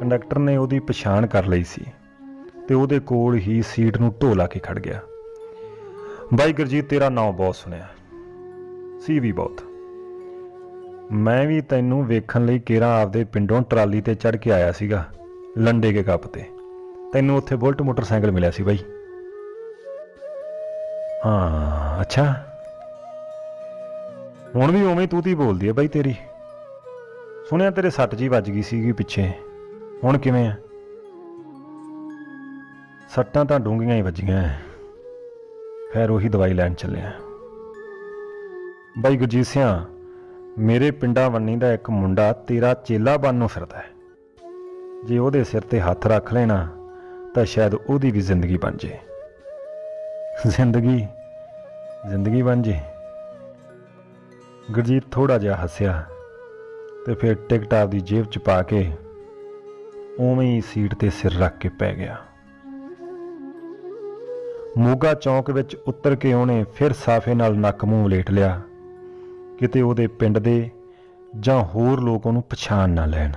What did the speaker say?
Conductor ਨੇ ਉਹਦੀ ਪਛਾਣ ਕਰ ਲਈ ਸੀ ਤੇ ਉਹਦੇ ਕੋਲ ਹੀ ਸੀਟ ਨੂੰ ਢੋ ਲਾ ਕੇ ਖੜ ਗਿਆ। ਬਾਈ ਗੁਰਜੀਤ, ਤੇਰਾ ਨਾਮ ਬਹੁਤ ਸੁਣਿਆ। ਸੀ ਵੀ ਬਹੁਤ। ਮੈਂ ਵੀ ਤੈਨੂੰ ਵੇਖਣ ਲਈ ਕੇਰਾ ਆਪਦੇ ਪਿੰਡੋਂ ਟਰਾਲੀ ਤੇ ਚੜ ਕੇ ਆਇਆ ਸੀਗਾ, ਲੰਡੇ ਕੇ ਕੱਪ ਤੇ। ਤੈਨੂੰ ਉੱਥੇ ਬੁਲਟ ਮੋਟਰਸਾਈਕਲ ਮਿਲਿਆ ਸੀ ਬਾਈ। ਹਾਂ, ਅੱਛਾ। ਹੁਣ ਵੀ ਉਵੇਂ ਤੂੰ ਤੀ ਬੋਲਦੀ ਹੈ ਬਾਈ ਤੇਰੀ। ਸੁਣਿਆ ਤੇਰੇ ਸੱਟ ਜੀ ਵੱਜ ਗਈ ਸੀਗੀ ਪਿੱਛੇ। ਹੁਣ ਕਿਵੇਂ ਆ? ਸੱਟਾਂ ਤਾਂ ਡੂੰਘੀਆਂ ਹੀ ਵੱਜੀਆਂ ਐ। ਖੈਰ, ਉਹੀ ਦਵਾਈ ਲੈਣ ਚੱਲਿਆ ਬਾਈ ਗੁਰਜੀਤ ਸਿਆ, ਮੇਰੇ ਪਿੰਡਾਂ ਵੰਨੀ ਦਾ ਇੱਕ ਮੁੰਡਾ ਤੇਰਾ ਚੇਲਾ ਬਣ ਨੂੰ ਫਿਰਦਾ ਹੈ ਜੇ ਉਹਦੇ ਸਿਰ ਤੇ ਹੱਥ ਰੱਖ ਲੈਣਾ, ਤਾਂ ਸ਼ਾਇਦ ਉਹਦੀ ਵੀ ਜ਼ਿੰਦਗੀ ਬਣ ਜੇ। ਜ਼ਿੰਦਗੀ? ਜ਼ਿੰਦਗੀ ਬਣ ਜੇ। ਗੁਰਜੀਤ ਥੋੜਾ ਜਿਹਾ ਹੱਸਿਆ ਤੇ ਫਿਰ ਟਿਕਟ ਆਪਦੀ ਜੇਬ 'ਚ ਪਾ ਕੇ ਉਵੇਂ ਹੀ ਸੀਟ ਤੇ ਸਿਰ ਰੱਖ ਕੇ ਪੈ ਗਿਆ। ਮੋਗਾ ਚੌਂਕ ਵਿੱਚ ਉਤਰ ਕੇ ਉਹਨੇ ਫਿਰ ਸਾਫੇ ਨਾਲ ਨੱਕ ਮੂੰਹ ਲੇਟ ਲਿਆ। ਕਿਤੇ ਉਹਦੇ ਪਿੰਡ ਦੇ ਜਾਂ ਹੋਰ ਲੋਕ ਉਹਨੂੰ ਪਛਾਣ ਨਾ ਲੈਣ।